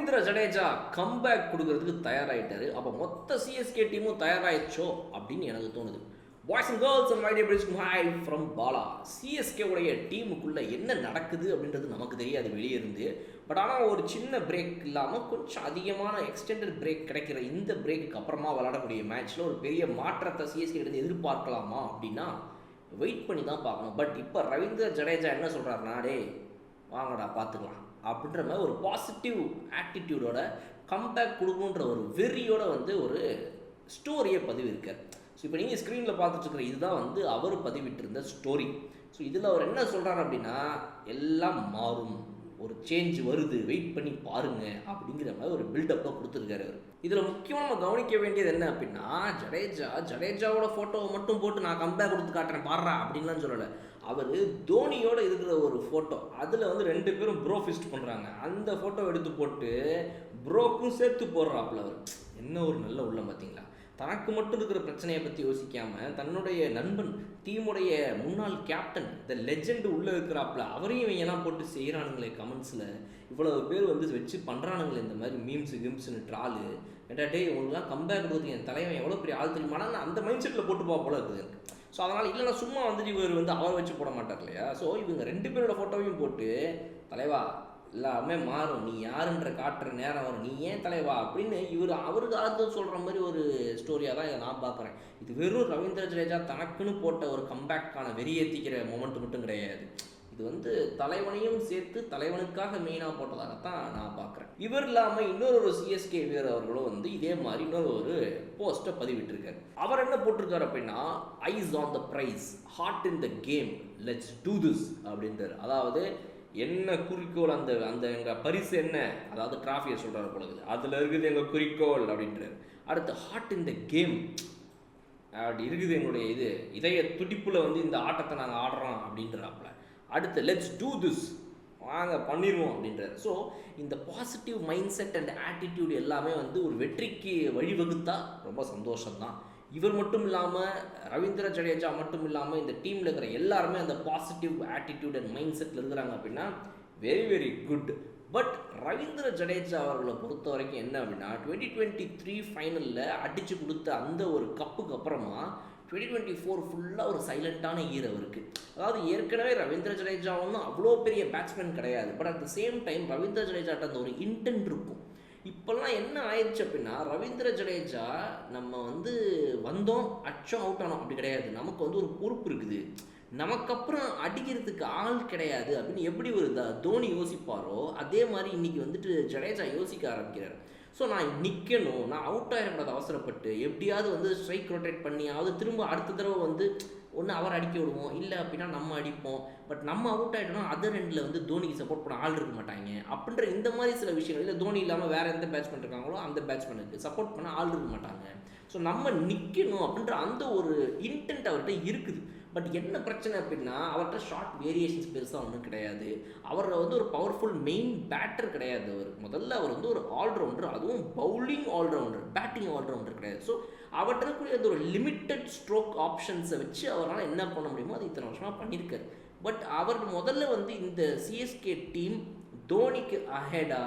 Ravindra Jadeja comeback கொடுக்கறதுக்கு தயாராகிட்டாரு அப்போ மொத்த சிஎஸ்கே டீமும் தயாராகிடுச்சோ அப்படின்னு எனக்கு தோணுது. Boys and girls and my dear friends hi from Bala CSK உடைய டீமுக்குள்ளே என்ன நடக்குது அப்படின்றது நமக்கு தெரியாது வெளியே இருந்து. பட் ஆனால் ஒரு சின்ன பிரேக் இல்லாமல் கொஞ்சம் அதிகமான எக்ஸ்டெண்டட் பிரேக் கிடைக்கிற இந்த பிரேக்கு அப்புறமா விளாடக்கூடிய மேட்ச்சில் ஒரு பெரிய மாற்றத்தை சிஎஸ்கே இருந்து எதிர்பார்க்கலாமா அப்படின்னா வெயிட் பண்ணி தான் பார்க்கணும். பட் இப்போ ரவீந்திர ஜடேஜா என்ன சொல்கிறாருனா டே வாங்கடா பார்த்துக்கலாம். அப்படின்ற மாதிரி ஒரு பாசிட்டிவ் ஆட்டிடியூடோட கம்பேக் கொடுக்குன்ற ஒரு வெறியோட வந்து ஒரு ஸ்டோரியை பதிவிருக்கார். ஸோ இப்போ நீங்கள் ஸ்க்ரீனில் பார்த்துட்டுருக்குற இதுதான் வந்து அவர் பதிவிட்டிருந்த ஸ்டோரி ஸோ இதில் அவர் என்ன சொல்கிறார் அப்படின்னா எல்லாம் மாறும். ஒரு சேஞ்ச் வருது வெயிட் பண்ணி பாருங்க அப்படிங்கிற மாதிரி ஒரு பில்டப்பாக கொடுத்துருக்காரு அவர். இதில் முக்கியமாக நம்ம கவனிக்க வேண்டியது என்ன அப்படின்னா ஜடேஜா ஜடேஜாவோட ஃபோட்டோவை மட்டும் போட்டு நான் கம்பேர் கொடுத்து காட்டுறேன் பாடுறா அப்படின்லாம் சொல்லலை. அவர் தோனியோட இருக்கிற ஒரு ஃபோட்டோ அதில் வந்து ரெண்டு பேரும் ப்ரோ ஃபிஸ்ட் பண்ணுறாங்க அந்த ஃபோட்டோ எடுத்து போட்டு ப்ரோக்கும் சேர்த்து போடுறாப்புல அவர். என்ன ஒரு நல்ல உள்ளம் பார்த்தீங்களா தனக்கு மட்டும் இருக்கிற பிரச்சனையை பற்றி யோசிக்காமல் தன்னுடைய நண்பன் டீமுடைய முன்னாள் கேப்டன் த லெஜெண்ட் உள்ளே இருக்கிறாப்புல அவரையும் இவங்க எல்லாம் போட்டு செய்கிறானுங்களே கமெண்ட்ஸில் இவ்வளவு பேர் வந்து வச்சு பண்ணுறானுங்களே இந்த மாதிரி மீம்ஸு கிம்ஸ்னு ட்ராலு ஏட்டா டே உங்களுக்குலாம் கம்பேர் கொடுத்து என் தலைவன் எவ்வளோ பெரிய ஆள் தெரியுமா? அந்த மைண்ட் செட்டில் போட்டு போக போல இருக்குது எனக்கு ஸோ அதனால் இல்லைனா சும்மா வந்துட்டு இவர் வந்து அவர் வச்சு போட மாட்டார் இல்லையா? ஸோ இவங்க ரெண்டு பேரோட ஃபோட்டோவையும் போட்டு தலைவா எல்லாமே மாறும். நீ யாருன்ற காட்டுற நேரம் வரும். நீ ஏன் தலைவா? அப்படின்னு இவர் அவருக்கு ஆறுதல் சொல்கிற மாதிரி ஒரு ஸ்டோரியாக தான் இதை நான் பார்க்குறேன். இது வெறும் ரவீந்திர ஜடேஜா தனக்குன்னு போட்ட ஒரு கம்பேக்கான வெறியேற்றிக்கிற மொமெண்ட் மட்டும் கிடையாது. இது வந்து தலைவனையும் சேர்த்து தலைவனுக்காக மெயினாக போட்டதாகத்தான் நான் பார்க்குறேன். இவர் இல்லாமல் இன்னொரு ஒரு சிஎஸ்கே வீரர் அவர்களும் வந்து இதே மாதிரி இன்னொரு ஒரு போஸ்ட்டை பதிவிட்டிருக்காரு. அவர் என்ன போட்டிருக்காரு அப்படின்னா eyes on the prize heart in the game let's do this அப்படின்றார். அதாவது என்ன குறிக்கோள் அந்த அந்த எங்கள் பரிசு என்ன? அதாவது டிராஃபியை சொல்கிறார் பொழுது அதில் இருக்குது எங்கள் குறிக்கோள் அப்படின்றார். அடுத்து ஹார்ட் இன் த கேம் அப்படி இருக்குது எங்களுடைய இது. இதய துடிப்பில் வந்து இந்த ஆட்டத்தை நாங்கள் ஆடுறோம் அப்படின்றாப்புல. அடுத்து லெட்ஸ் டூ திஸ் வாங்க பண்ணிடுவோம் அப்படின்றார். ஸோ இந்த positive mind set and attitude எல்லாமே வந்து ஒரு வெற்றிக்கு வழிவகுத்தா ரொம்ப சந்தோஷம்தான். இவர் மட்டும் இல்லாமல் ரவீந்திர ஜடேஜா மட்டும் இல்லாமல் இந்த டீமில் இருக்கிற எல்லாருமே அந்த பாசிட்டிவ் ஆட்டிடியூட் அண்ட் மைண்ட் செட்டில் இருக்கிறாங்க அப்படின்னா very very good but Ravindra Jadeja அவர்களை பொறுத்த வரைக்கும் என்ன அப்படின்னா டுவெண்ட்டி டுவெண்ட்டி த்ரீ ஃபைனலில் அடித்து கொடுத்த அந்த ஒரு கப்புக்கு அப்புறமா டுவெண்ட்டி டுவெண்ட்டி ஃபோர் ஃபுல்லாக ஒரு சைலண்ட்டான ஈர் அவருக்கு. அதாவது ஏற்கனவே ரவீந்திர ஜடேஜா ஒன்றும் அவ்வளோ பெரிய பேட்ஸ்மேன் கிடையாது. But at the same time Ravindra ஜடேஜாட்ட அந்த ஒரு இன்டென்ட் இருக்கும். இப்போல்லாம் என்ன ஆயிடுச்சு அப்படின்னா ரவீந்திர ஜடேஜா நம்ம வந்து வந்தோம் அச்சம் அவுட் ஆனோம் அப்படி கிடையாது. நமக்கு வந்து ஒரு பொறுப்பு இருக்குது. நமக்கப்புறம் அடிக்கிறதுக்கு ஆள் கிடையாது அப்படின்னு எப்படி ஒரு தோனி யோசிப்பாரோ அதே மாதிரி இன்னைக்கு வந்துட்டு ஜடேஜா யோசிக்க ஆரம்பிக்கிறார். ஸோ நான் நிற்கணும் நான் அவுட் ஆகிடக்கூடாது அவசரப்பட்டு. எப்படியாவது வந்து ஸ்ட்ரைக் ரொட்டேட் பண்ணியாவது திரும்ப அடுத்த தடவை வந்து ஒன்று அவர் அடிக்க விடுவோம். இல்லை அப்படின்னா நம்ம அடிப்போம். பட் நம்ம அவுட் ஆகிட்டோம்னா அதர் ரெண்டில் வந்து தோனிக்கு சப்போர்ட் பண்ண ஆள் இருக்க மாட்டாங்க. அப்படின்ற இந்த மாதிரி சில விஷயங்கள் இல்லை தோனி இல்லாமல் வேறு எந்த பேட்ஸ்மேன் இருக்காங்களோ அந்த பேட்ஸ்மேனுக்கு சப்போர்ட் பண்ண ஆள் இருக்க மாட்டாங்க. ஸோ நம்ம நிற்கணும் அப்படின்ற அந்த ஒரு இன்டென்ட் அவர்கிட்ட இருக்குது. பட் என்ன பிரச்சனை அப்படின்னா அவர்கிட்ட ஷார்ட் வேரியேஷன்ஸ் பெருசாக ஒன்றும் கிடையாது. அவர் வந்து ஒரு பவர்ஃபுல் மெயின் பேட்டர் கிடையாது அவர். முதல்ல அவர் வந்து ஒரு ஆல்ரவுண்டர் அதுவும் பவுலிங் ஆல்ரவுண்டர் பேட்டிங் ஆல்ரவுண்டர் கிடையாது. ஸோ அவர்கிட்ட இருக்கக்கூடிய அந்த ஒரு லிமிட்டட் ஸ்ட்ரோக் ஆப்ஷன்ஸை வச்சு அவரால் என்ன பண்ண முடியுமோ அது இத்தனை வருஷமாக பண்ணியிருக்காரு. பட் அவர் முதல்ல வந்து இந்த சிஎஸ்கே டீம் தோனிக்கு அஹெடா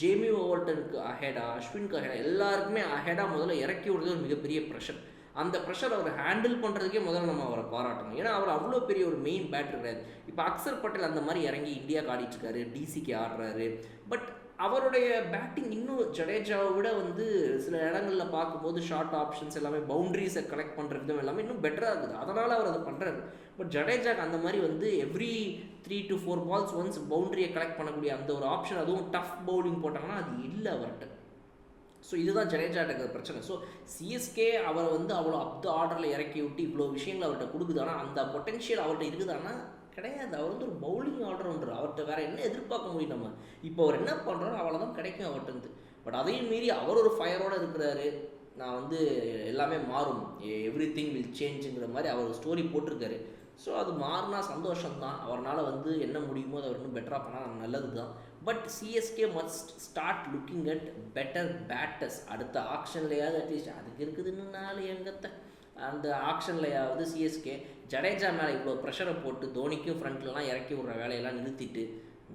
ஜேமி ஓவர்டனுக்கு அஹெடா அஸ்வின்க்கு அஹெடா எல்லாருக்குமே அஹெடா முதல்ல இறக்கி விடுறது ஒரு மிகப்பெரிய ப்ரெஷர் அந்த ப்ரெஷர் அவர் ஹேண்டில் பண்ணுறதுக்கே முதல்ல நம்ம அவரை பாராட்டணும். ஏன்னா அவர் அவ்வளோ பெரிய ஒரு மெயின் பேட்டர் கிடையாது. இப்போ அக்சர் பட்டேல் அந்த மாதிரி இறங்கி இந்தியாவுக்கு ஆடிட்டு டிசிக்கு ஆடுறாரு. பட் அவருடைய பேட்டிங் இன்னும் ஜடேஜாவை விட வந்து சில இடங்களில் பார்க்கும்போது ஷார்ட் ஆப்ஷன்ஸ் எல்லாமே பவுண்ட்ரிஸை கலெக்ட் பண்ணுற விதம் எல்லாமே இன்னும் பெட்டராக இருக்குது. அதனால் அவர் அதை பண்ணுறாரு பட் ஜடேஜாக்கு அந்த மாதிரி வந்து every three to four balls once பவுண்டரியை collect பண்ணக்கூடிய அந்த ஒரு ஆப்ஷன் அதுவும் டஃப் பவுலிங் போட்டாங்கன்னா அது இல்லை அவர்கிட்ட. ஸோ இதுதான் ஜடேஜாட்ட இருக்கிற பிரச்சனை. ஸோ சிஎஸ்கே அவரை வந்து அவ்வளோ அப் த ஆர்டரில் இறக்கி விட்டு இவ்வளோ விஷயங்கள் அவர்கிட்ட கொடுக்குது. ஆனால் அந்த பொட்டென்ஷியல் அவர்கிட்ட இருக்குதானா கிடையாது. அவர் வந்து ஒரு பவுலிங் ஆல்ரவுண்டர் அவர்கிட்ட வேறு என்ன எதிர்பார்க்க முடியும் நம்ம? இப்போ அவர் என்ன பண்ணுறாரோ அவ்வளோதான் கிடைக்கும் அவர்கிட்ட பட் அதையும் மீறி அவர் ஒரு ஃபயரோடு இருக்கிறாரு. நான் வந்து எல்லாமே மாறும். எவ்ரி திங் வில் சேஞ்சுங்கிற மாதிரி அவர் ஸ்டோரி போட்டிருக்காரு. ஸோ அது மாறினா சந்தோஷம்தான். அவரால் வந்து என்ன முடியுமோ அதை அவர் இன்னும் பெட்டராக பண்ணால் நல்லது தான் but CSK must start looking at better batters அடுத்த ஆக்ஷன்லையாவது அட்லீஸ்ட் அதுக்கு இருக்குதுன்னு நாலு எங்கத்தை. அந்த ஆக்ஷன்லையாவது சிஎஸ்கே ஜடேஜா மேலே இவ்வளோ ப்ரெஷரை போட்டு தோனிக்கும் ஃப்ரண்ட்லலாம் இறக்கி விடுற வேலையெல்லாம் நிறுத்திட்டு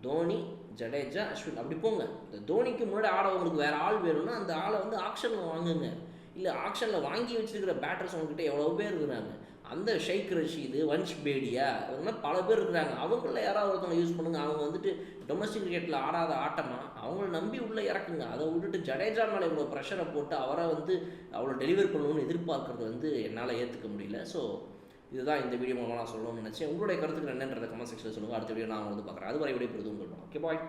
தோனி ஜடேஜா அஸ்வின் அப்படி போங்க. இந்த தோனிக்கு முன்னாடி ஆடவங்களுக்கு வேறு ஆள் வேணும்னா அந்த ஆளை வந்து ஆக்ஷனில் வாங்குங்க. இல்லை ஆக்ஷனில் வாங்கி வச்சுருக்கிற பேட்டர்ஸ் அவங்ககிட்ட எவ்வளோ பேர் இருக்கிறாங்க? அந்த ஷைக் ரஷீது வன்ஷ் பேடியா இவங்க பல பேர் இருக்கிறாங்க. அவங்கள யாராவது ஒருத்தவங்க யூஸ் பண்ணுங்க. அவங்க வந்துட்டு டொமஸ்டிக் கிரிக்கெட்டில் ஆடாத ஆட்டமா அவங்கள நம்பி உள்ளே இறக்குங்க. அதை விட்டுட்டு ஜடேஜா மேலே இவ்வளோ ப்ரெஷரை போட்டு அவரை வந்து அவ்வளோ டெலிவர் பண்ணணும்னு எதிர்பார்க்கறது வந்து என்னால் ஏற்றுக்க முடியல. ஸோ இதுதான் இந்த வீடியோ மூலமாக நான் சொல்லணும்னு நினச்சேன். உங்களுடைய கருத்துக்கள் என்னன்றதை கமெண்ட் செக்ஷனில் சொல்லுங்கள் அடுத்த வீடியோ நான் வந்து பார்க்குறேன். அது வரை விடைபெறுது உங்கள் ஓகே பாய்